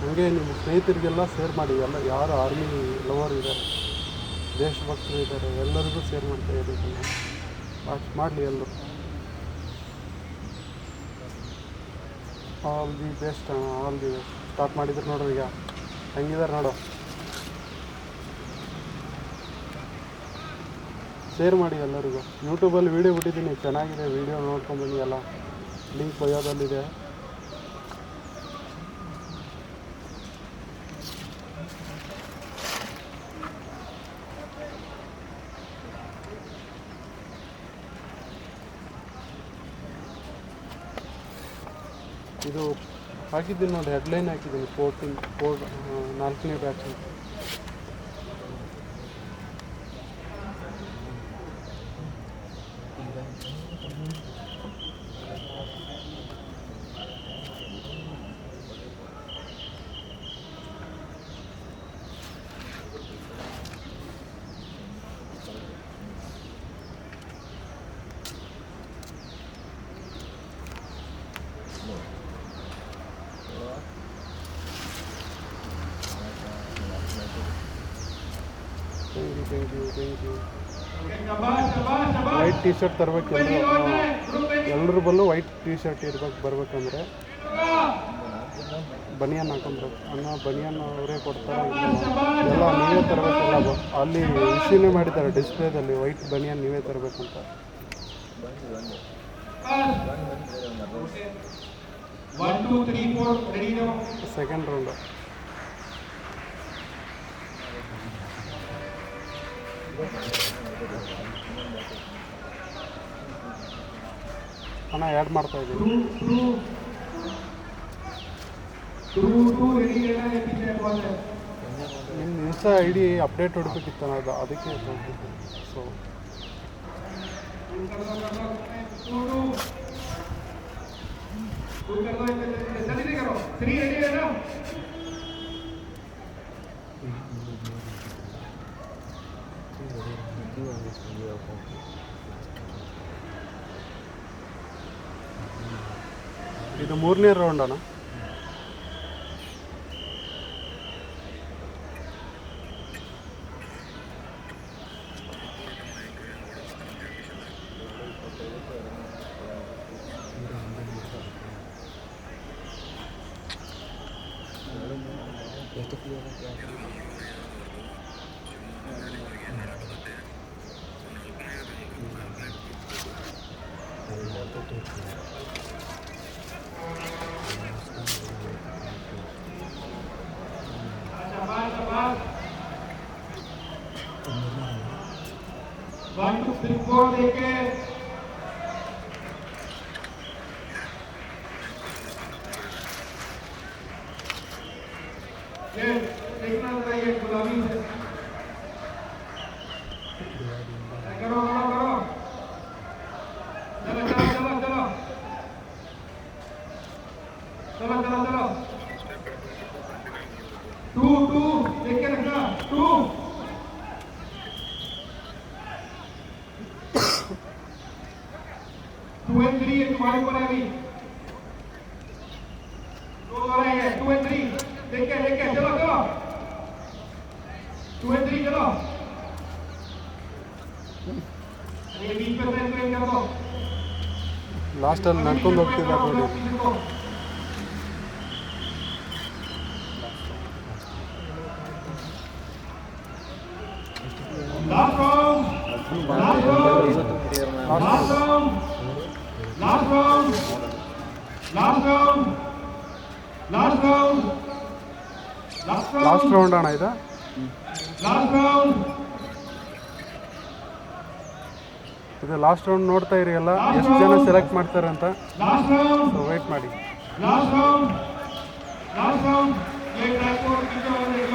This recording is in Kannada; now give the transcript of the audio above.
ಹಂಗೆ ನಿಮ್ಮ ಸ್ನೇಹಿತರಿಗೆಲ್ಲ ಶೇರ್ ಮಾಡಿ. ಎಲ್ಲ ಯಾರು ಆರ್ಮಿ ಲವರ್ ಇದ್ದಾರೆ, ದೇಶಭಕ್ತರು ಇದ್ದಾರೆ, ಎಲ್ಲರಿಗೂ ಶೇರ್ ಮಾಡ್ತಾ ಇದ್ದೀವಿ. ವಾಚ್ ಮಾಡಲಿ ಎಲ್ಲರೂ. All the best all the best start ಮಾಡಿದ್ರು ನೋಡ್ರಿ ಈಗ. ಹೆಂಗಿದ್ದಾರೆ ನೋಡು. ಶೇರ್ ಮಾಡಿ ಎಲ್ಲರಿಗೂ. ಯೂಟ್ಯೂಬಲ್ಲಿ ವೀಡಿಯೋ ಬಿಟ್ಟಿದ್ದೀನಿ, ಚೆನ್ನಾಗಿದೆ. ವೀಡಿಯೋ ನೋಡ್ಕೊಂಬನ್ನಿ ಎಲ್ಲ. ಲಿಂಕ್ ಬಯೋದಲ್ಲಿದೆ ಇದು ಹಾಕಿದ್ದೀನಿ ನೋಡಿ ಹೆಡ್ಲೈನ್ ಹಾಕಿದ್ದೀನಿ ಫೋರ್ಟೀನ್ ಫೋರ್ ನಾಲ್ಕನೇ ಬ್ಯಾಚ್ ವೈಟ್ ಟೀ ಶರ್ಟ್ ತರಬೇಕಂದ್ರೆ ಎಲ್ಲರ ಬಲ್ಲೂ ವೈಟ್ ಟೀ ಶರ್ಟ್ ಇರ್ಬೇಕು ಬರ್ಬೇಕಂದ್ರೆ. ಬನಿಯನ್ ಹಾಕೊಂಡ್ರು. ಅಣ್ಣ ಬನಿಯನ್ ಅವರೇ ಕೊಡ್ತಾರೆ. ಎಲ್ಲ ನೀವೇ ತರಬೇಕಲ್ಲ ಅಲ್ಲಿ ಇಶ್ಯೂನೇ ಮಾಡಿದ್ದಾರೆ ಡಿಸ್ಪ್ಲೇದಲ್ಲಿ. ವೈಟ್ ಬನಿಯನ್ ನೀವೇ ತರಬೇಕಂತ. ಸೆಕೆಂಡ್ ರೌಂಡು ಅಣ್ಣ ಆ್ಯಡ್ ಮಾಡ್ತಾ ಇದ್ದೀನಿ ನಿಮ್ಮ ಇನ್ಸ್ಟಾ ಐ ಡಿ ಅಪ್ಡೇಟ್ ಹುಡ್ಬೇಕಿತ್ತು ಅದು ಅದಕ್ಕೆ ಸೊ ಸರಿ ಇದು ಮೂರನೇ ರೌಂಡಣ್ಣ ಎಷ್ಟು clear one two three four देके देखना बताइए गुलाबी से चलो चलो चलो टू टू देख के रखना टू टू एंड थ्री ये तुम्हारे ऊपर है अभी दो हो रहे हैं टू एंड थ्री देख के देख के चलो चलो टू एंड थ्री चलो अरे बीच में से ट्रेन कर दो ಲಾಸ್ಟಲ್ಲಿ ನಡ್ಕೊಂಡು ಹೋಗ್ತಿದ್ದಾರೆ ನೋಡಿ ಲಾಸ್ಟ್. ರೌಂಡ್ ಅಣ್ಣ ಇದು. ಇದು ಲಾಸ್ಟ್ ರೌಂಡ್ ನೋಡ್ತಾ ಇರಿ ಎಲ್ಲ. ಎಷ್ಟು ಜನ ಸೆಲೆಕ್ಟ್ ಮಾಡ್ತಾರೆ ಅಂತ. ಸೊ ವೆಯ್ಟ್ ಮಾಡಿ.